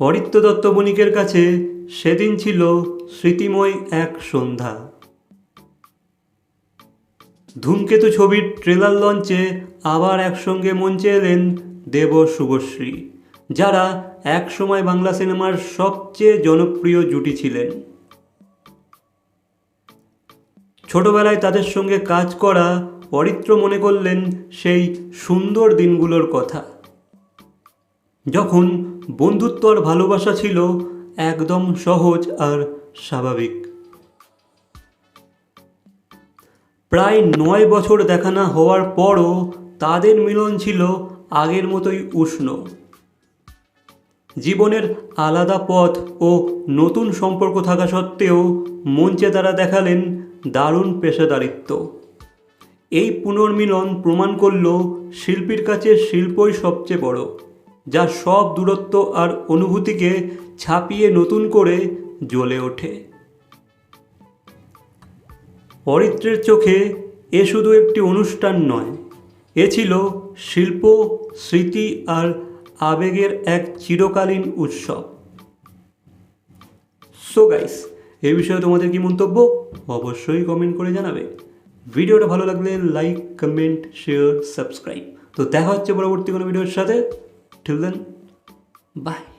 অরিত্য দত্ত বণিকের কাছে সেদিন ছিল স্মৃতিময় এক সন্ধ্যা। ধূমকেতু ছবির ট্রেলার লঞ্চে আবার একসঙ্গে মঞ্চে এলেন দেব শুভশ্রী, যারা একসময় বাংলা সিনেমার সবচেয়ে জনপ্রিয় জুটি ছিলেন। ছোটবেলায় তাদের সঙ্গে কাজ করা অরিত্র মনে করলেন সেই সুন্দর দিনগুলোর কথা। যখন বন্ধুত্ব আর ভালোবাসা ছিল একদম সহজ আর স্বাভাবিক। প্রায় নয় বছর দেখা না হওয়ার পরও তাদের মিলন ছিল আগের মতোই উষ্ণ। জীবনের আলাদা পথ ও নতুন সম্পর্ক থাকা সত্ত্বেও মঞ্চে তারা দেখালেন দারুণ পেশাদারিত্ব। এই পুনর্মিলন প্রমাণ করল শিল্পীর কাছে শিল্পই সবচেয়ে বড়। যা সব দূরত্ব আর অনুভূতিকে ছাপিয়ে নতুন করে জ্বলে ওঠে। অরিত্রের চোখে এ শুধু একটি অনুষ্ঠান নয়, এ ছিল শিল্প, স্মৃতি আর আবেগের এক চিরকালীন উৎসব। সো গাইস এ বিষয়ে তোমাদের কি মন্তব্য? অবশ্যই কমেন্ট করে জানাবে। ভিডিওটা ভালো লাগলে লাইক কমেন্ট শেয়ার সাবস্ক্রাইব তো দেখা হচ্ছে পরবর্তী কোনো ভিডিওর সাথে। Till then, bye.